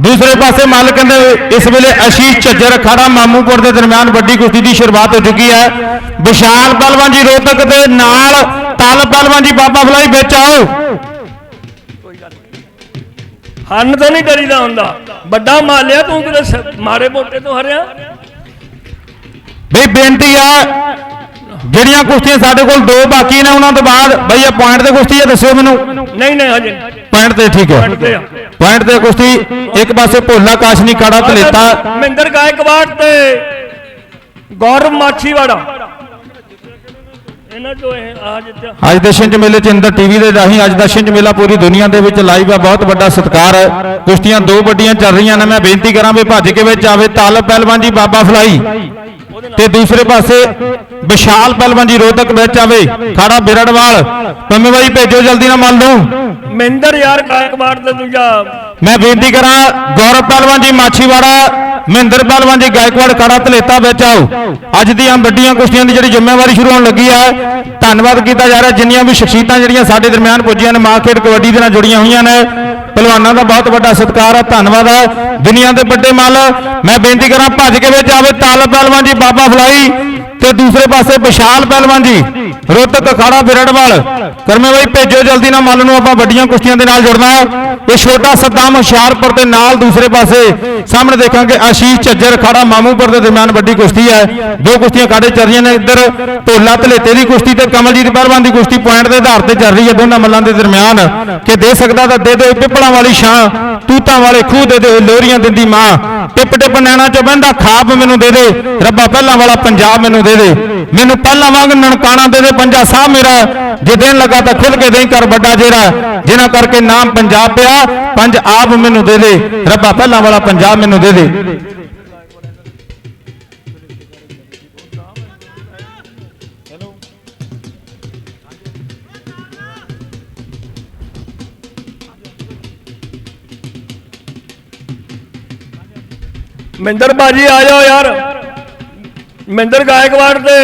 ਦੂਸਰੇ ਪਾਸੇ ਮੱਲ ਕਹਿੰਦੇ ਇਸ ਵੇਲੇ ਅਸ਼ੀਸ਼ ਝੱਜਰ ਖੜਾ ਮਾਮੂਪੁਰ ਦੇ ਦਰਮਿਆਨ ਵੱਡੀ ਕੁਸ਼ਤੀ ਦੀ ਸ਼ੁਰੂਆਤ ਹੋ ਚੁੱਕੀ ਹੈ। ਵਿਸ਼ਾਲ ਪਹਿਲਵਾਨ ਜੀ ਰੋਹਤਕ ਦੇ ਨਾਲ ਤਲ ਪਹਿਲਵਾਨ ਜੀ ਬਾਬਾ ਫਲਾਈ ਵਿੱਚ ਆਓ। ਹਨ ਤਾਂ ਨਹੀਂ ਡਰੀਦਾ ਹੁੰਦਾ। ਵੱਡਾ ਮਾਲਿਆ ਤੂੰ ਕਿਤੇ ਮਾੜੇ ਮੋਟੇ ਤੋਂ ਹਰਿਆ। ਬਈ ਬੇਨਤੀ ਆ ਜਿਹੜੀਆਂ ਕੁਸ਼ਤੀਆਂ ਸਾਡੇ ਕੋਲ ਦੋ ਬਾਕੀ ਨੇ ਉਹਨਾਂ ਤੋਂ ਬਾਅਦ ਬਈ ਇਹ ਪੁਆਇੰਟ ਤੇ ਕੁਸ਼ਤੀ ਹੈ ਦੱਸਿਓ ਮੈਨੂੰ। ਨਹੀਂ ਨਹੀਂ ਹਜੇ। ਪੁਆਇੰਟ ਤੇ ਠੀਕ ਹੈ। ਪੁਆਇੰਟ ਤੇ ਕੁਸ਼ਤੀ ਇੱਕ ਪਾਸੇ ਭੋਲਾ ਕਾਸ਼ਨੀ ਕਾੜਾ ਧਲੇਤਾ। ਮਹਿੰਦਰ ਗਾਇਕਵਾੜ ਤੇ ਗੌਰਵ ਮਾਛੀਵਾੜਾ। ਇਹਨਾਂ ਚੋਂ ਇਹ ਆ ਜਿੱਤਿਆ ਅੱਜ ਦੇ ਛਿੰਝ ਮੇਲੇ ਚ ਇੰਦਰ ਟੀਵੀ ਦੇ ਰਾਹੀਂ ਅੱਜ ਦਾ ਛਿੰਝ ਮੇਲਾ ਪੂਰੀ ਦੁਨੀਆ ਦੇ ਵਿੱਚ ਲਾਈਵ ਆ ਬਹੁਤ ਵੱਡਾ ਸਤਿਕਾਰ ਹੈ। ਕੁਸ਼ਤੀਆਂ ਦੋ ਵੱਡੀਆਂ ਚੱਲ ਰਹੀਆਂ ਨੇ ਮੈਂ ਬੇਨਤੀ ਕਰਾਂ ਵੀ ਭੱਜ ਕੇ ਵਿੱਚ ਆਵੇ ਤਲ ਪਹਿਲਵਾਨ ਜੀ ਬਾਬਾ ਫਲਾਈ। ਤੇ ਦੂਸਰੇ ਪਾਸੇ ਵਿਸ਼ਾਲ ਪਹਿਲਵਾਨ ਜੀ ਰੋਹਤਕ ਵਿੱਚ ਆਵੇ ਖਾੜਾ ਬਿਰੜਵਾਲ ਪੰਮੇ ਬਾਈ ਭੇਜੋ ਜਲਦੀ ਨਾਲ ਮੰਨ ਲਓ ਮਹਿੰਦਰ ਯਾਰ ਗਾਇਕਵਾੜ ਤੇ ਦੂਜਾ। ਮੈਂ ਬੇਨਤੀ ਕਰਾਂ ਗੌਰਵ ਪਹਿਲਵਾਨ ਜੀ ਮਾਛੀਵਾੜਾ ਮਹਿੰਦਰ ਪਹਿਲਵਾਨ ਜੀ ਗਾਇਕਵਾੜ ਖਾੜਾ ਧਲੇਤਾ ਵਿੱਚ ਆਓ। ਅੱਜ ਦੀਆਂ ਵੱਡੀਆਂ ਕੁਸ਼ਤੀਆਂ ਦੀ ਜਿਹੜੀ ਜ਼ਿੰਮੇਵਾਰੀ ਸ਼ੁਰੂ ਹੋਣ ਲੱਗੀ ਹੈ ਧੰਨਵਾਦ ਕੀਤਾ ਜਾ ਰਿਹਾ ਜਿੰਨੀਆਂ ਵੀ ਸ਼ਖਸੀਅਤਾਂ ਜਿਹੜੀਆਂ ਸਾਡੇ ਦਰਮਿਆਨ ਪੁੱਜੀਆਂ ਨੇ ਮਾਂ ਖੇਡ ਕਬੱਡੀ ਦੇ ਨਾਲ ਜੁੜੀਆਂ ਹੋਈਆਂ ਨੇ ਪਹਿਲਵਾਨਾਂ ਦਾ ਬਹੁਤ ਵੱਡਾ ਸਤਿਕਾਰ ਹੈ ਧੰਨਵਾਦ ਹੈ ਦੁਨੀਆ ਦੇ ਵੱਡੇ ਮੱਲ। ਮੈਂ ਬੇਨਤੀ ਕਰਾਂ ਭੱਜ ਕੇ ਵਿੱਚ ਆਵੇ ਤਲ ਪਹਿਲਵਾਨ ਜੀ ਬਾਬਾ ਫਲਾਈ ਤੇ ਦੂਸਰੇ ਪਾਸੇ ਵਿਸ਼ਾਲ ਪਹਿਲਵਾਨ ਜੀ। ਰੋਹਤਕ ਅਖਾੜਾ ਬਿਰੜਵਾਲ ਕਰਮੇ ਬਾਈ ਭੇਜੋ ਜਲਦੀ ਨਾਲ ਮੱਲ ਨੂੰ ਆਪਾਂ ਵੱਡੀਆਂ ਕੁਸ਼ਤੀਆਂ ਦੇ ਨਾਲ ਜੁੜਨਾ ਹੈ। ਇਹ ਛੋਟਾ ਸੱਦਾਮ ਹੁਸ਼ਿਆਰਪੁਰ ਦੇ ਨਾਲ ਦੂਸਰੇ ਪਾਸੇ। ਸਾਹਮਣੇ ਦੇਖਾਂਗੇ ਆਸ਼ੀਸ਼ ਝੱਜਰ ਅਖਾੜਾ ਮਾਮੂਪੁਰ ਦੇ ਦਰਮਿਆਨ ਵੱਡੀ ਕੁਸ਼ਤੀ ਹੈ। ਦੋ ਕੁਸ਼ਤੀਆਂ ਕਾੜੇ ਚੱਲ ਰਹੀਆਂ ਨੇ ਇੱਧਰ। ਢੋਲਾ ਧਲੇਤੇ ਦੀ ਕੁਸ਼ਤੀ ਤੇ ਕਮਲਜੀਤ ਪਹਿਲਵਾਨ ਦੀ ਕੁਸ਼ਤੀ ਪੁਆਇੰਟ ਦੇ ਆਧਾਰ ਤੇ ਚੱਲ ਰਹੀ ਹੈ। ਦੋਨਾਂ ਮੱਲਾਂ ਦੇ ਦਰਮਿਆਨ। ਕਿ ਦੇ ਸਕਦਾ ਤਾਂ ਦੇ ਦੇ ਪਿੱਪਲਾਂ ਵਾਲੀ ਛਾਂ। ਤੂਤਾਂ ਵਾਲੇ ਖੂਹ ਦੇ ਦੇ ਲੋਰੀਆਂ ਦਿੰਦੀ ਮਾਂ। ਟਿਪ ਟਿਪ ਨੈਣਾ ਚੋਂ ਬਹਿੰਦਾ ਖਾਬ ਮੈਨੂੰ ਦੇ ਦੇ। ਰੱਬਾ ਪਹਿਲਾਂ ਵਾਲਾ ਪੰਜਾਬ ਮੈਨੂੰ ਦੇ ਦੇ। ਮੈਨੂੰ ਪਹਿਲਾਂ ਵਾਂਗ ਨਨਕਾਣਾ ਦੇ ਦੇ, ਪੰਜਾ ਸਾਹ ਮੇਰਾ ਜੇ ਦੇਣ ਲੱਗਾ ਤਾਂ ਖੁੱਲ ਕੇ ਦੇਈ ਕਰ ਵੱਡਾ ਜਿਹੜਾ ਜਿਨ੍ਹਾਂ ਕਰਕੇ ਨਾਮ ਪੰਜਾਬ ਪਿਆ, ਪੰਜ ਆਪ ਮੈਨੂੰ ਦੇ ਦੇ। ਰੱਬਾ ਪਹਿਲਾਂ ਵਾਲਾ ਪੰਜਾਬ ਮੈਨੂੰ ਦੇ ਦੇ। ਮਹਿੰਦਰ ਬਾਜੀ ਆ ਜਾਓ ਯਾਰ। ਮਹਿੰਦਰ ਗਾਇਕਵਾੜ ਤੇ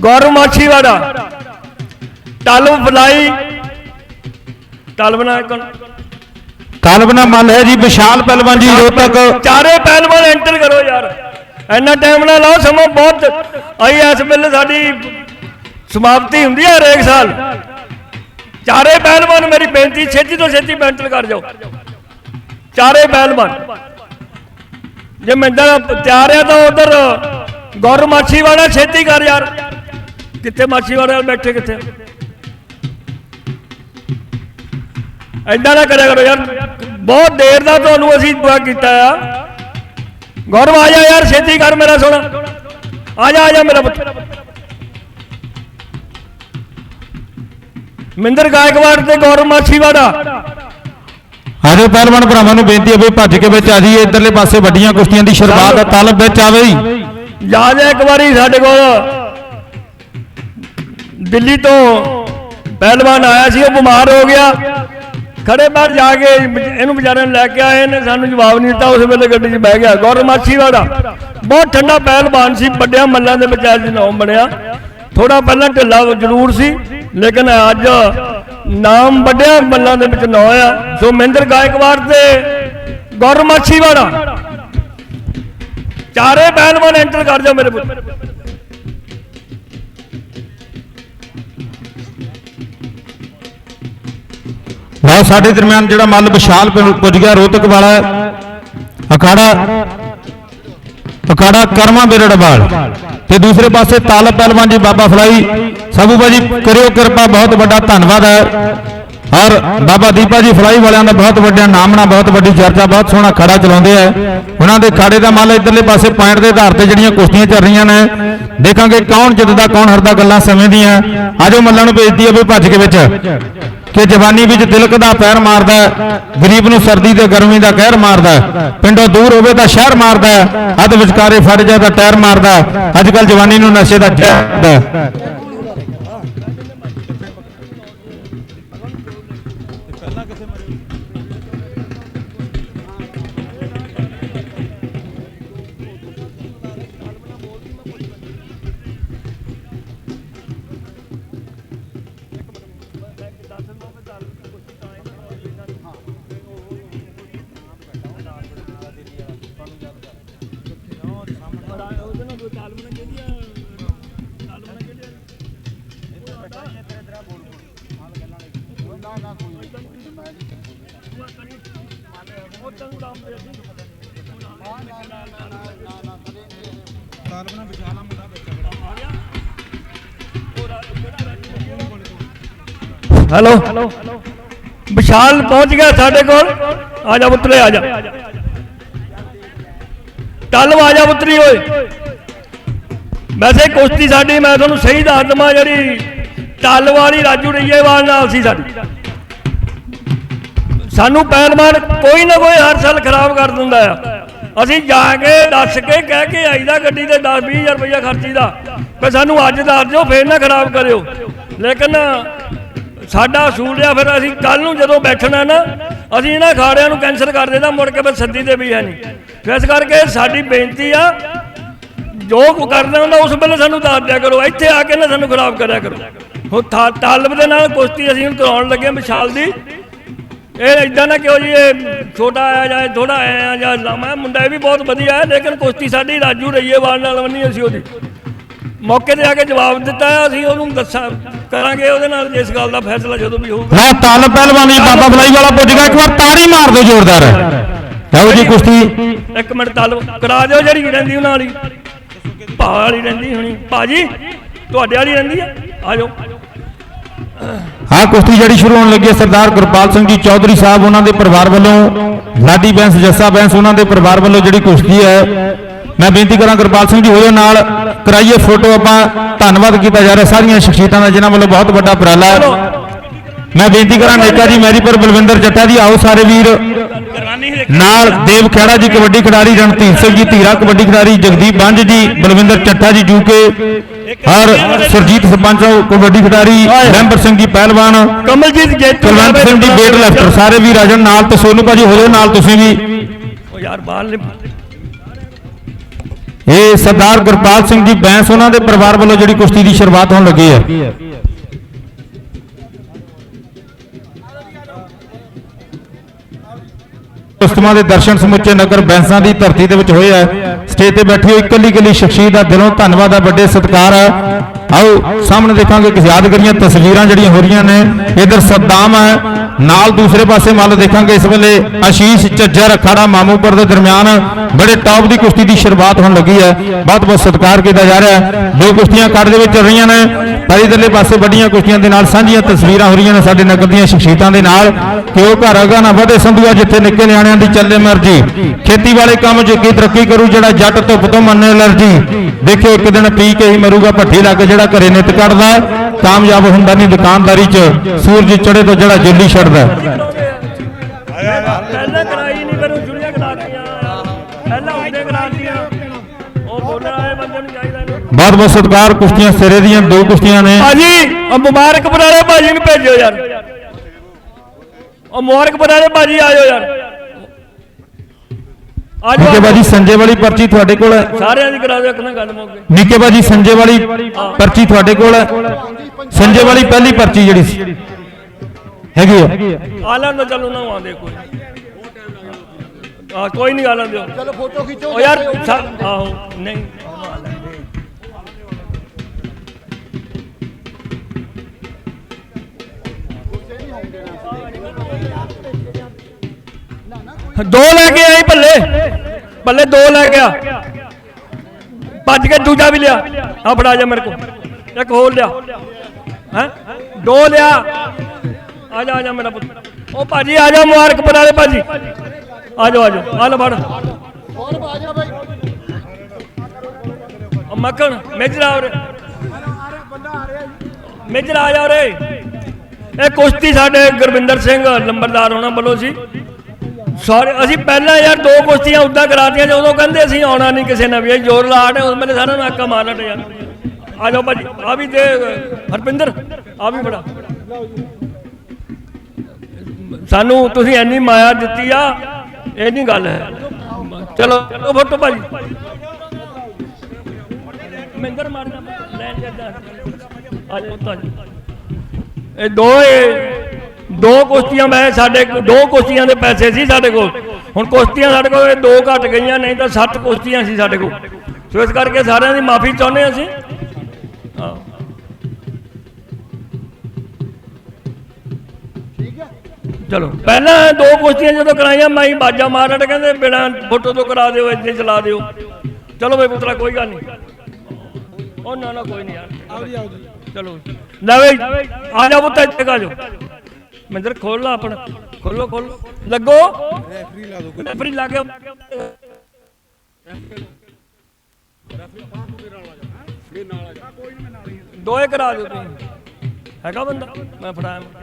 ਗੌਰਵ ਮਾਛੀਵਾੜਾ। ਟਲ ਫਲਾਈ ਟਲ ਬਣਾ ਕੌਣ? ਕਾਲਬਨਾ ਮੱਲ ਹੈ ਜੀ ਵਿਸ਼ਾਲ ਪਹਿਲਵਾਨ ਜੀ ਰੋਹਤਕ। ਚਾਰੇ ਪਹਿਲਵਾਨ ਐਂਟਰ ਕਰੋ ਯਾਰ। ਇੰਨਾ ਟਾਈਮ ਨਾ ਲਾਓ ਸਮਾਂ ਬਹੁਤ ਆਈ ਇਸ ਵੇਲੇ ਸਾਡੀ ਸਮਾਪਤੀ ਹੁੰਦੀ ਹੈ ਹਰੇਕ ਸਾਲ। ਚਾਰੇ ਪਹਿਲਵਾਨ ਮੇਰੀ ਬੇਨਤੀ ਛੇਤੀ ਤੋਂ ਛੇਤੀ ਐਂਟਰ ਕਰ ਜਾਓ। ਚਾਰੇ ਪਹਿਲਵਾਨ। ਜੇ ਮੈਂਦਰ ਤਿਆਰ ਆ ਤਾਂ ਉਧਰ ਗੌਰ ਮਾਛੀਵਾੜਾ ਛੇਤੀ ਕਰ ਯਾਰ। ਕਿੱਥੇ ਮਾਛੀਵਾੜਾ ਬੈਠੇ ਕਿੱਥੇ? ਐਡਾ ਨਾ ਕਰਿਆ ਕਰੋ ਯਾਰ। ਬਹੁਤ ਦੇਰ ਦਾ ਤੁਹਾਨੂੰ ਅਸੀਂ ਦੁਆ ਕੀਤਾ ਆ। ਗੌਰਵ ਆ ਜਾ ਯਾਰ, ਛੇਤੀ ਕਰ ਮੇਰਾ ਸੁਣ ਆ ਜਾ ਆ ਜਾ ਮੇਰਾ ਪੁੱਤ। ਮਿੰਦਰ ਗਾਇਕਵਾੜ ਤੇ ਗੌਰਵ ਮਾਛੀਵਾੜਾ। ਆਜੋ ਪਹਿਲਵਾਨ ਭਰਾਵਾਂ ਨੂੰ ਬੇਨਤੀ ਹੈ ਵੀ ਭੱਜ ਕੇ ਵਿੱਚ ਆ ਜਾਈਏ, ਇਧਰਲੇ ਪਾਸੇ ਵੱਡੀਆਂ ਕੁਸ਼ਤੀਆਂ ਦੀ ਸ਼ੁਰੂਆਤ ਹੈ ਤਲਬ ਵਿੱਚ ਆਵੇ ਜਾ। ਜਾ ਇੱਕ ਵਾਰੀ ਸਾਡੇ ਕੋਲ। ਦਿੱਲੀ ਤੋਂ ਪਹਿਲਵਾਨ ਆਇਆ ਸੀ, ਉਹ ਬਿਮਾਰ ਹੋ ਗਿਆ। ਖੜੇ ਬਾਹਰ ਜਾ ਕੇ ਇਹਨੂੰ ਵਿਚਾਰੇ ਨੂੰ ਲੈ ਕੇ ਆਏ ਨੇ, ਸਾਨੂੰ ਜਵਾਬ ਨਹੀਂ ਦਿੱਤਾ, ਉਸ ਵੇਲੇ ਗੱਡੀ 'ਚ ਬਹਿ ਗਿਆ। ਗੌਰਵ ਮਾਛੀਵਾੜਾ ਬਹੁਤ ਠੰਡਾ ਪਹਿਲਵਾਨ ਸੀ, ਵੱਡਿਆਂ ਮੱਲਾਂ ਦੇ ਵਿੱਚ ਅੱਜ ਨਾਮ ਬਣਿਆ। ਥੋੜਾ ਪਹਿਲਾਂ ਢਿੱਲਾ ਜ਼ਰੂਰ ਸੀ, ਲੇਕਿਨ ਅੱਜ ਨਾਮ ਵੱਡਿਆਂ ਮੱਲਾਂ ਦੇ ਵਿੱਚ ਨਾਂ ਆ। ਸੋ ਮਹਿੰਦਰ ਗਾਇਕਵਾੜ ਤੇ ਗੌਰਵ ਮਾਛੀਵਾੜਾ। ਚਾਰੇ ਪਹਿਲਵਾਨ ਐਂਟਰ ਕਰ ਜਾਓ ਮੇਰੇ ਪੁੱਤ। ਲਓ, ਸਾਡੇ ਦਰਮਿਆਨ ਜਿਹੜਾ ਮੱਲ ਵਿਸ਼ਾਲ ਪੁੱਜ ਗਿਆ ਰੋਹਤਕ ਵਾਲਾ ਅਖਾੜਾ ਅਖਾੜਾ ਕਰਮਾ ਬਿਰੜਵਾਲ ਤੇ ਦੂਸਰੇ ਪਾਸੇ ਤਾਲਬ ਪਹਿਲਵਾਨ ਜੀ ਬਾਬਾ ਫਲਾਈ। ਸਾਬੂ ਬਾਜੀ ਕਰਿਓ ਕਿਰਪਾ, ਬਹੁਤ ਵੱਡਾ ਧੰਨਵਾਦ ਹੈ। ਔਰ ਬਾਬਾ ਦੀਪਾ ਜੀ ਫਲਾਈ ਵਾਲਿਆਂ ਦਾ ਬਹੁਤ ਵੱਡਾ ਨਾਮ ਨਾਲ ਬਹੁਤ ਵੱਡੀ ਚਰਚਾ, ਬਹੁਤ ਸੋਹਣਾ ਖੜਾ ਚਲਾਉਂਦੇ ਆ। ਉਹਨਾਂ ਦੇ ਖਾੜੇ ਦਾ ਮੱਲ ਇਧਰਲੇ ਪਾਸੇ ਪੁਆਇੰਟ ਦੇ ਆਧਾਰ ਤੇ ਜਿਹੜੀਆਂ ਕੁਸ਼ਤੀਆਂ ਚੱਲ ਰਹੀਆਂ ਨੇ। ਦੇਖਾਂਗੇ ਕੌਣ ਜਿੱਤਦਾ, ਕੌਣ ਹਰਦਾ ਗੱਲਾਂ ਸਮੇਂ ਦੀਆਂ। ਆਜੋ ਮੱਲਾਂ ਨੂੰ ਭੇਜਦੀ ਹੈ ਵੀ ਭੱਜ ਕੇ ਵਿੱਚ। ਕਿ ਜਵਾਨੀ ਵਿੱਚ ਤਿਲਕ ਦਾ ਪੈਰ ਮਾਰਦਾ ਗਰੀਬ ਨੂੰ ਸਰਦੀ ਤੇ ਗਰਮੀ ਦਾ ਕਹਿਰ ਮਾਰਦਾ ਪਿੰਡੋਂ ਦੂਰ ਹੋਵੇ ਤਾਂ ਸ਼ਹਿਰ ਮਾਰਦਾ ਅੱਧ ਵਿਚਕਾਰੇ ਫੜ ਜਾਏ ਤਾਂ ਟਾਇਰ ਮਾਰਦਾ ਅੱਜ ਕੱਲ ਜਵਾਨੀ ਨੂੰ ਨਸ਼ੇ ਦਾ ਜ਼ਹਿਰ que eu demorei. ਹੈ ਹੈਲੋ। ਵਿਸ਼ਾਲ ਪਹੁੰਚ ਗਿਆ ਸਾਡੇ ਕੋਲ। ਆ ਜਾ ਪੁੱਤਰੇ, ਆ ਜਾ। ਚੱਲ ਆ ਜਾ ਪੁੱਤਰੀ, ਓਏ। ਵੈਸੇ ਕੁਸ਼ਤੀ ਸਾਡੀ, ਮੈਂ ਤੁਹਾਨੂੰ ਸਹੀ ਦੱਸ ਦਵਾਂ, ਜਿਹੜੀ ਟੱਲ ਵਾਲੀ ਰਾਜੂ ਰਈਏਵਾਲ ਨਾਲ ਸੀ ਸਾਡੀ। ਸਾਨੂੰ ਪਹਿਲਵਾਨ ਕੋਈ ਨਾ ਕੋਈ ਹਰ ਸਾਲ ਖਰਾਬ ਕਰ ਦਿੰਦਾ ਆ। ਅਸੀਂ ਜਾ ਕੇ ਦੱਸ ਕੇ ਕਹਿ ਕੇ ਆਈਦਾ ਗੱਡੀ ਤੇ 10 20000 ਰੁਪਇਆ ਖਰਚੀਦਾ ਕਿ ਸਾਨੂੰ ਅੱਜ ਦੱਸ ਦਿਓ, ਫੇਰ ਨਾ ਖਰਾਬ ਕਰਿਓ। ਲੇਕਿਨ ਸਾਡਾ ਅਸੂਲ ਆ, ਫਿਰ ਅਸੀਂ ਕੱਲ ਨੂੰ ਜਦੋਂ ਬੈਠਣਾ ਨਾ, ਅਸੀਂ ਇਹਨਾਂ ਖਾੜਿਆਂ ਨੂੰ ਕੈਂਸਲ ਕਰ ਦੇਣਾ, ਮੁੜ ਕੇ ਫਿਰ ਸੱਦੀ ਤੇ ਵੀ ਹੈ ਨਹੀਂ। ਇਸ ਕਰਕੇ ਸਾਡੀ ਬੇਨਤੀ ਆ, ਜੋ ਕੋ ਕਰਨਾ ਹੁੰਦਾ ਉਸ ਵੇਲੇ ਸਾਨੂੰ ਦੱਸ ਦਿਆ ਕਰੋ, ਇੱਥੇ ਆ ਕੇ ਨਾ ਸਾਨੂੰ ਖਰਾਬ ਕਰਿਆ ਕਰੋ। ਹੁਣ ਤਾਲਬ ਦੇ ਨਾਲ ਕੁਸ਼ਤੀ ਅਸੀਂ ਹੁਣ ਕਰਾਉਣ ਲੱਗੇ ਵਿਸ਼ਾਲ ਦੀ। ਇਹ ਇਦਾਂ ਨਾ ਕਿਉਂ ਜੀ ਇਹ ਛੋਟਾ ਆ ਜਾਂ ਥੋੜਾ ਆ ਜਾਂ ਲੰਮਾ ਮੁੰਡਾ ਇਹ ਵੀ ਬਹੁਤ ਵਧੀਆ ਹੈ ਲੇਕਿਨ ਕੁਸ਼ਤੀ ਸਾਡੀ ਰਾਜੂ ਰਈਏਵਾਲ ਨਾਲ ਬੰਨੀ ਅਸੀਂ ਉਹਦੀ। ਮੌਕੇ ਤੇ ਆ ਕੇ ਜਵਾਬ ਦਿੱਤਾ ਅਸੀਂ ਉਹਨੂੰ ਦੱਸਾਂ ਕਰਾਂਗੇ ਉਹਦੇ ਨਾਲ ਇਸ ਗੱਲ ਦਾ ਫੈਸਲਾ ਜਦੋਂ ਵੀ ਹੋਊਗਾ। ਲਓ ਤਾਲ ਪਹਿਲਵਾਨੀ ਬਾਬਾ ਬਲਾਈ ਵਾਲਾ ਪੁੱਜ ਗਿਆ ਇੱਕ ਵਾਰ ਤਾੜੀ ਮਾਰ ਦਿਓ ਜ਼ੋਰਦਾਰ। ਇਹੋ ਜੀ ਕੁਸ਼ਤੀ। ਇੱਕ ਮਿੰਟ ਤਾਲਬ ਕਰਾ ਦਿਓ ਜਿਹੜੀ ਰਹਿੰਦੀ ਉਹਨਾਂ ਵਾਲੀ। ਭਾ ਵਾਲੀ ਰਹਿੰਦੀ ਹੋਣੀ। ਭਾਜੀ ਤੁਹਾਡੇ ਵਾਲੀ ਰਹਿੰਦੀ ਹੈ ਆ ਜਾਓ। ਹਾਂ, ਕੁਸ਼ਤੀ ਜਿਹੜੀ ਸ਼ੁਰੂ ਹੋਣ ਲੱਗੀ ਹੈ, ਸਰਦਾਰ ਗੁਰਪਾਲ ਸਿੰਘ ਜੀ ਚੌਧਰੀ ਸਾਹਿਬ, ਉਹਨਾਂ ਦੇ ਪਰਿਵਾਰ ਵੱਲੋਂ, ਲਾਡੀ ਬੈਂਸ, ਜੱਸਾ ਬੈਂਸ, ਉਹਨਾਂ ਦੇ ਪਰਿਵਾਰ ਵੱਲੋਂ ਜਿਹੜੀ ਕੁਸ਼ਤੀ ਹੈ, ਮੈਂ ਬੇਨਤੀ ਕਰਾਂ ਗੁਰਪਾਲ ਸਿੰਘ ਜੀ, ਹੋਇਓ ਨਾਲ, ਕਰਾਈਏ ਫੋਟੋ, ਆਪਾਂ ਧੰਨਵਾਦ ਕੀਤਾ ਜਾ ਰਿਹਾ ਸਾਰੀਆਂ ਸ਼ਖਸੀਅਤਾਂ ਦਾ, ਜਿਨ੍ਹਾਂ ਵੱਲੋਂ ਬਹੁਤ ਵੱਡਾ ਉਪਰਾਲਾ ਮੈਂ ਬੇਨਤੀ ਕਰਾਂ ਨੇਕਾ ਜੀ ਮੈਰੀਪੁਰ ਬਲਵਿੰਦਰ ਜੱਟਾ ਜੀ, ਆਓ ਸਾਰੇ ਵੀਰ। ਨਾਲ ਦੇਵ ਖੇੜਾ ਜੀ, ਕਬੱਡੀ ਖਿਡਾਰੀ ਰਣਧੀਰ ਸਿੰਘ ਜੀ, ਧੀਰਾ ਕਬੱਡੀ ਖਿਡਾਰੀ ਜਗਦੀਪ ਬੰਜ ਜੀ, ਬਲਵਿੰਦਰ ਚੱਠਾ ਜੀ ਜੂਕੇ ਔਰ ਸਰਜੀਤ ਸਰਪੰਚ ਕਬੱਡੀ ਖਿਡਾਰੀ ਲੈਂਬਰ ਸਿੰਘ ਜੀ ਪਹਿਲਵਾਨ ਕਮਲਜੀਤ ਜੇਤੂ ਕੁਲਵੰਤ ਸਿੰਘ ਜੀ ਵੇਟ ਲੈਫਟਰ ਸਾਰੇ ਵੀ ਰਾਜਨ ਨਾਲ ਤੇ ਸੋਨੂ ਭਾਜੀ ਹੋ ਜਾਓ ਨਾਲ ਤੁਸੀਂ ਵੀ। ਉਹ ਯਾਰ ਬਾਹਰ ਇਹ ਸਰਦਾਰ ਗੁਰਪਾਲ ਸਿੰਘ ਜੀ ਬੈਂਸ ਉਹਨਾਂ ਦੇ ਪਰਿਵਾਰ ਵੱਲੋਂ ਜਿਹੜੀ ਕੁਸ਼ਤੀ ਦੀ ਸ਼ੁਰੂਆਤ ਹੋਣ ਲੱਗੀ ਹੈ। ਉਸਤਮਾ ਦੇ ਦਰਸ਼ਨ ਸਮੁੱਚੇ ਨਗਰ ਬੈਂਸਾਂ ਦੀ ਧਰਤੀ ਦੇ ਵਿੱਚ ਹੋਏ ਹੈ ਸਟੇਜ ਤੇ ਬੈਠੀ ਹੋਈ ਇਕੱਲੀ ਇਕੱਲੀ ਸ਼ਖਸੀਅਤ ਦਾ ਦਿਲੋਂ ਧੰਨਵਾਦ ਦਾ ਵੱਡੇ ਸਤਿਕਾਰ ਹੈ ਆਓ, ਸਾਹਮਣੇ ਦੇਖਾਂਗੇ ਕਿ ਯਾਦਗਰੀਆਂ ਤਸਵੀਰਾਂ ਜਿਹੜੀਆਂ ਹੋ ਰਹੀਆਂ ਨੇ, ਇਧਰ ਸੱਦਾਮ ਹੈ ਨਾਲ ਦੂਸਰੇ ਪਾਸੇ ਮੰਨ ਲਓ ਦੇਖਾਂਗੇ ਇਸ ਵੇਲੇ ਆਸ਼ੀਸ਼ ਝੱਜਰ ਅਖਾੜਾ ਮਾਮੂਪੁਰ ਦੇ ਦਰਮਿਆਨ ਬੜੇ ਟੌਪ ਦੀ ਕੁਸ਼ਤੀ ਦੀ ਸ਼ੁਰੂਆਤ ਹੋਣ ਲੱਗੀ ਹੈ। ਬਹੁਤ ਬਹੁਤ ਸਤਿਕਾਰ ਕੀਤਾ ਜਾ ਰਿਹਾ ਹੈ। ਦੋ ਕੁਸ਼ਤੀਆਂ ਕੱਢ ਦੇ ਵਿੱਚ ਚੱਲ ਰਹੀਆਂ ਨੇ। ਪਰ ਇਧਰਲੇ ਪਾਸੇ ਵੱਡੀਆਂ ਕੁਸ਼ਤੀਆਂ ਦੇ ਨਾਲ ਸਾਂਝੀਆਂ ਤਸਵੀਰਾਂ ਹੋ ਰਹੀਆਂ ਨੇ ਸਾਡੇ ਨਗਰ ਦੀਆਂ ਸ਼ਖਸੀਅਤਾਂ ਦੇ ਨਾਲ। ਕਿ ਉਹ ਘਰ ਅਗਾ ਨਾ ਵਧੇ ਸੰਧੂਆ ਜਿੱਥੇ ਨਿੱਕੇ ਨਿਆਣਿਆਂ ਦੀ ਚੱਲੇ ਮਰਜ਼ੀ। ਖੇਤੀ ਵਾਲੇ ਕੰਮ 'ਚ ਕੀ ਤਰੱਕੀ ਕਰੂ, ਜਿਹੜਾ ਜੱਟ ਧੁੱਪ ਤੋਂ ਮੰਨੇ ਅਲਰਜੀ। ਦੇਖਿਓ ਇੱਕ ਦਿਨ ਪੀ ਕੇ ਹੀ ਮਰੂਗਾ, ਭੱਠੀ ਲੱਗ ਜਿਹੜਾ ਘਰੇ ਨਿਤ ਕੱਢਦਾ। ਕਾਮਯਾਬ ਹੁੰਦਾ ਨਹੀਂ ਦੁਕਾਨਦਾਰੀ 'ਚ ਸੂਰਜ ਚੜੇ ਤੋਂ ਜਿਹੜਾ ਜੁੱਲੀ ਛੱਡਦਾ। ਪਹਿਲਾਂ ਕਰਾਈ ਨਹੀਂ ਮੈਨੂੰ ਜੁੜੀਆਂ ਕਰਾਤੀਆਂ ਪਹਿਲਾਂ ਹੁੰਦੇ ਕਰਾਤੀਆਂ। ਉਹ ਬੋਲਣ ਵਾਲੇ ਬੰਦੇ ਨੂੰ ਚਾਹੀਦਾ ਨਹੀਂ ਬਹੁਤ ਬਹੁਤ ਸਤਿਕਾਰ ਕੁਸ਼ਤੀਆਂ ਸਿਰੇ ਦੀਆਂ ਦੋ ਕੁਸ਼ਤੀਆਂ ਨੇ। ਭਾਜੀ ਉਹ ਮੁਬਾਰਕਪੁਰ ਵਾਲੇ ਭਾਜੀ ਨੂੰ ਭੇਜਿਓ ਯਾਰ। ਉਹ ਮੁਬਾਰਕਪੁਰ ਵਾਲੇ ਭਾਜੀ ਆਇਓ ਯਾਰ। ਨਿੱਕੇ ਬਾਜੀ ਸੰਜੇ ਵਾਲੀ ਪਰਚੀ ਤੁਹਾਡੇ ਕੋਲ ਹੈ। ਸਾਰਿਆਂ ਦੀ ਕਰਾ ਦਿਓ ਇੱਕ ਨਾ ਗੱਲ ਮੁੱਕ ਗਈ ਨਿੱਕੇ ਬਾਜੀ ਸੰਜੇ ਵਾਲੀ ਪਰਚੀ ਤੁਹਾਡੇ ਕੋਲ ਹੈ। ਸੰਜੇ ਵਾਲੀ ਪਹਿਲੀ ਪਰਚੀ ਜਿਹੜੀ ਸੀ। ਹੈਗੀ ਹੈ ਆਲਣ ਦਾ ਚੱਲ ਉਹਨਾਂ ਨੂੰ ਆਂਦੇ ਕੋਈ। ਆ ਕੋਈ ਨਹੀਂ ਆਲਣ ਦਿਓ। ਚਲੋ ਫੋਟੋ ਖਿੱਚੋ ਉਹ ਯਾਰ ਆਹੋ ਨਹੀਂ। ਦੋ ਲੈ ਕੇ ਆਈ ਭੱਲੇ। ਭੱਲੇ ਦੋ ਲੈ ਗਿਆ। ਭੱਜ ਕੇ ਦੂਜਾ ਵੀ ਲਿਆ। ਆ ਫੜਾ ਜਾ ਮੇਰੇ ਕੋਲ। ਇੱਕ ਹੋਰ ਲਿਆ। ਹੈ? ਦੋ ਲਿਆ। ਆ ਜਾ ਆ ਜਾ ਮੇਰਾ ਪੁੱਤ। ਉਹ ਭਾਜੀ, ਆ ਜਾ ਮੁਬਾਰਕਪੁਰ ਵਾਲੇ ਭਾਜੀ। ਆ ਜਾਓ ਆ ਜਾਓ। ਆ ਲੈ ਫੜ। ਹੋਰ ਬਾਜਾ ਬਾਈ ਉਹ ਮੇਜਰ ਮੇਜਰਾ ਉਰੇ। ਮੇਜਰਾ ਆ ਜਾ ਉਰੇ। ਇਹ ਕੁਸ਼ਤੀ ਸਾਡੇ ਗੁਰਵਿੰਦਰ ਸਿੰਘ ਲੰਬਰਦਾਰ ਹੋਣਾ ਵੱਲੋਂ ਸੀ। ਸਾਰੇ ਅਸੀਂ ਪਹਿਲਾਂ ਯਾਰ ਦੋ ਕੁਸ਼ਤੀਆਂ ਉਦਾਂ ਕਰਾਤੀਆਂ ਜਦੋਂ ਕਹਿੰਦੇ ਅਸੀਂ ਆਉਣਾ ਨਹੀਂ ਕਿਸੇ ਨੇ ਵੀ। ਇਹ ਜ਼ੋਰ ਲਾਟ ਉਸ ਮੇਰੇ ਸਾਰਿਆਂ ਨੂੰ ਆਕਾ ਮਾਰ ਲਟ ਯਾਰ। ਆ ਜਾਓ ਭਾਜੀ, ਆ ਵੀ ਦੇ ਹਰਪਿੰਦਰ, ਆ ਵੀ ਬੜਾ ਸਾਨੂੰ ਤੁਸੀਂ ਇੰਨੀ ਮਾਇਆ ਦਿੱਤੀ ਆ, ਇਹ ਨਹੀਂ ਗੱਲ ਹੈ। ਚਲੋ ਚਲੋ ਫੋਟੋ ਭਾਜੀ। ਮਿੰਦਰ ਮਾਰਨਾ, ਲੈਣ ਜਾਂਦਾ। ਆ ਜਾ ਉੱਤਾ ਇਹ ਦੋ ਇਹ ਦੋ ਕੁਸ਼ਤੀਆਂ ਮੈਂ ਸਾਡੇ ਦੋ ਕੁਸ਼ਤੀਆਂ ਦੇ ਪੈਸੇ ਸੀ ਸਾਡੇ ਕੋਲ। ਹੁਣ ਕੁਸ਼ਤੀਆਂ ਸਾਡੇ ਕੋਲ ਇਹ ਦੋ ਘਟ ਗਈਆਂ ਨਹੀਂ ਤਾਂ ਸੱਤ ਕੁਸ਼ਤੀਆਂ ਸੀ ਸਾਡੇ ਕੋਲ। ਸੋ ਇਸ ਕਰਕੇ ਸਾਰਿਆਂ ਦੀ ਮਾਫੀ ਚਾਹੁੰਦੇ ਅਸੀਂ। ਚਲੋ ਪਹਿਲਾਂ ਦੋ ਕੁਸ਼ਤੀਆਂ ਜਦੋਂ ਕਰਾਈਆਂ ਮੈਂ ਬਾਜਾ ਮਾਰਨ ਕਹਿੰਦੇ ਬਿਨਾ ਫੋਟੋ ਤੋਂ ਕਰਾ ਦਿਓ ਇੱਥੇ ਚਲਾ ਦਿਓ। ਚਲੋ ਬਈ ਪੁੱਤਰਾ ਕੋਈ ਗੱਲ ਨਹੀਂ। ਉਹ ਨਾ ਨਾ ਕੋਈ ਨਹੀਂ ਯਾਰ। ਆਉਦੀ ਆਉਦੀ ਚਲੋ। ਲੈ ਬਈ ਆ ਜਾ ਪੁੱਤ ਇੱਥੇ ਆ ਮੰਦਰ ਖੋਲ ਲਾ ਆਪਣਾ। ਖੋਲੋ ਖੋਲੋ ਲੱਗੋ। ਰੈਫਰੀ ਲਾ ਦੋ ਰੈਫਰੀ ਲਾ ਕੇ ਦੋਏ ਕਰਾ ਦਿਓ ਤੁਸੀਂ। ਹੈਗਾ ਬੰਦਾ? ਮੈਂ ਫੜਾਇਆ।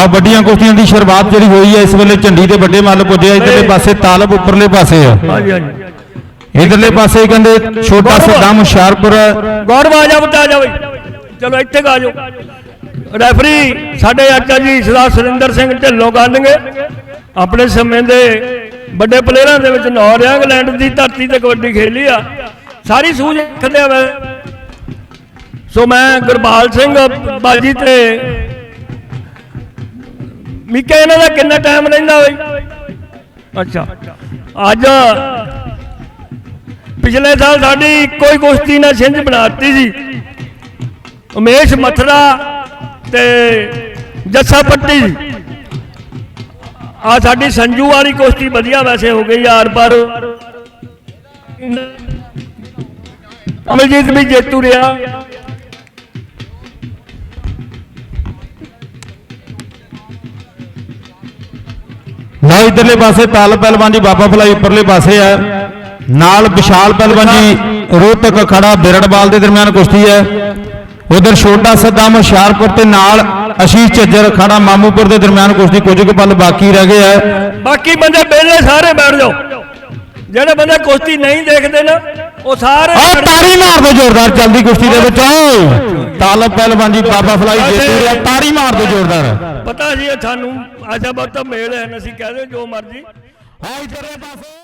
ਲਓ ਵੱਡੀਆਂ ਕੁਸ਼ਤੀਆਂ ਦੀ ਸ਼ੁਰੂਆਤ ਜਿਹੜੀ ਹੋਈ ਹੈ ਇਸ ਵੇਲੇ ਝੰਡੀ ਦੇ ਵੱਡੇ ਮੱਲ ਪੁੱਜੇ ਆ ਇਧਰਲੇ ਪਾਸੇ ਤਾਲਬ ਉੱਪਰਲੇ ਪਾਸੇ ਆ। ਹਾਂਜੀ ਹਾਂਜੀ। ਇਧਰਲੇ ਪਾਸੇ ਕਹਿੰਦੇ ਛੋਟਾ ਸਦਾਮ ਹੁਸ਼ਿਆਰਪੁਰ ਗੌਰਵ ਆ ਜਾ ਬਤਾ ਜਾ ਬਈ। ਚਲੋ ਇੱਥੇ ਆ ਜਾਓ। ਰੈਫਰੀ ਸਾਡੇ ਆਚਾ ਜੀ ਸਰਦਾਰ ਸੁਰਿੰਦਰ ਸਿੰਘ ਢਿੱਲੋਂ ਕਰਨਗੇ। ਆਪਣੇ ਸਮੇਂ ਦੇ ਵੱਡੇ ਪਲੇਅਰਾਂ ਦੇ ਵਿੱਚ ਨੌਰ ਆ ਇੰਗਲੈਂਡ ਦੀ ਧਰਤੀ ਤੇ ਕਬੱਡੀ ਖੇਲੀ ਆ। ਸਾਰੀ ਸੂਝ ਖੰਡਿਆ ਵਾ ਸੋ ਮੈਂ ਗੁਰਬਾਲ ਸਿੰਘ ਬਾਜੀ ਤੇ ਮਿੱਕੇ, ਇਹਨਾਂ ਦਾ ਕਿੰਨਾ ਟਾਈਮ ਰਹਿੰਦਾ ਬਈ? ਅੱਛਾ। ਅੱਜ ਪਿਛਲੇ ਸਾਲ ਸਾਡੀ ਇੱਕੋ ਹੀ ਕੁਸ਼ਤੀ ਨਾਲ ਛਿੰਝ ਬਣਾਤੀ ਸੀ ਉਮੇਸ਼ ਮਥਰਾ ਤੇ ਜੱਸਾ ਪੱਟੀ। ਸੀ ਆ ਸਾਡੀ ਸੰਜੂ ਵਾਲੀ ਕੁਸ਼ਤੀ ਵਧੀਆ ਵੈਸੇ ਹੋ ਗਈ ਯਾਰ, ਪਰ ਅਮਰਜੀਤ ਵੀ ਜੇਤੂ ਰਿਹਾ। ਲਓ ਇਧਰਲੇ ਪਾਸੇ ਤਾਲਬ ਪਹਿਲਵਾਨ ਜੀ ਬਾਬਾ ਫਲਾਈ ਉੱਪਰਲੇ ਪਾਸੇ ਆ। ਨਾਲ ਵਿਸ਼ਾਲ ਪਹਿਲਵਾਨ ਜੀ ਰੋਹਤਕ ਖੜਾ ਬਿਰੜਵਾਲ ਦੇ ਦਰਮਿਆਨ ਕੁਸ਼ਤੀ ਹੈ। ਉਧਰ ਛੋਟਾ ਸਦਾਮ ਹੁਸ਼ਿਆਰਪੁਰ ਤੇ ਨਾਲ ਅਸ਼ੀਸ਼ ਝੱਜਰ ਖੜਾ ਮਾਮੂਪੁਰ ਦੇ ਦਰਮਿਆਨ ਕੁਸ਼ਤੀ ਕੁਝ ਕੁ ਪਲ ਬਾਕੀ ਰਹਿ ਗਏ ਆ। ਬਾਕੀ ਬੰਦੇ ਬੇਲੇ ਸਾਰੇ ਬੈਠ ਜਾਓ। ਜਿਹੜੇ ਬੰਦੇ ਕੁਸ਼ਤੀ ਨਹੀਂ ਦੇਖਦੇ ਨਾ ਉਹ ਸਾਰੇ ਆ ਤਾੜੀ ਮਾਰ ਦਿਓ ਜ਼ੋਰਦਾਰ ਚੱਲਦੀ ਕੁਸ਼ਤੀ ਦੇ ਵਿੱਚ। ਓ ਤਾਲਬ ਪਹਿਲਵਾਨ ਜੀ ਬਾਬਾ ਫਲਾਈ ਜੇਤੂ ਰਿਹਾ ਤਾੜੀ ਮਾਰ ਦਿਓ ਜ਼ੋਰਦਾਰ। ਪਤਾ ਇਹ ਸਾਨੂੰ ਅੱਛਾ ਬਹੁਤ ਮੇਲ ਹੈ ਅਸੀਂ ਕਹਦੇ ਜੋ ਮਰਜ਼ੀ। ਆ ਇਧਰਲੇ ਪਾਸੇ